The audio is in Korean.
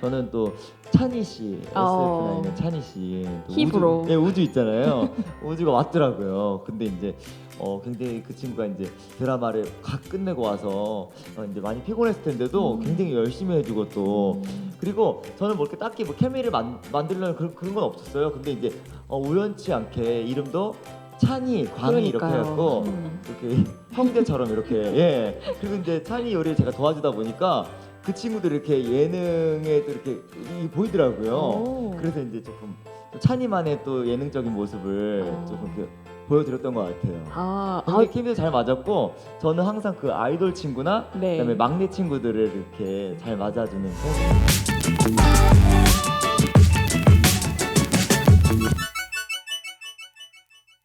저는 또 찬희 씨 어. SF9의 찬희 씨또 힙으로. 우주, 예, 우주 있잖아요. 우주가 왔더라고요. 근데 이제 어 굉장히 그 친구가 이제 드라마를 각 끝내고 와서 어, 이제 많이 피곤했을 텐데도 음. 굉장히 열심히 해주고 또 그리고 저는 뭐 이렇게 딱히 뭐 케미를 만, 만들려는 그런, 그런 건 없었어요. 근데 이제 어, 우연치 않게 이름도 찬이, 광이 이렇게 그러니까요. 해갖고 음. 이렇게 형제처럼 이렇게 예 그리고 이제 찬이 요리를 제가 도와주다 보니까 그 친구들이 이렇게 예능에도 이렇게 이- 보이더라고요. 오. 그래서 이제 조금 또 찬이만의 또 예능적인 모습을 어. 조금 이렇게 보여드렸던 것 같아요. 아, 아, 굉장히 케미도 잘 맞았고 저는 항상 그 아이돌 친구나 네. 그다음에 막내 친구들을 이렇게 잘 맞아주는 편이에요.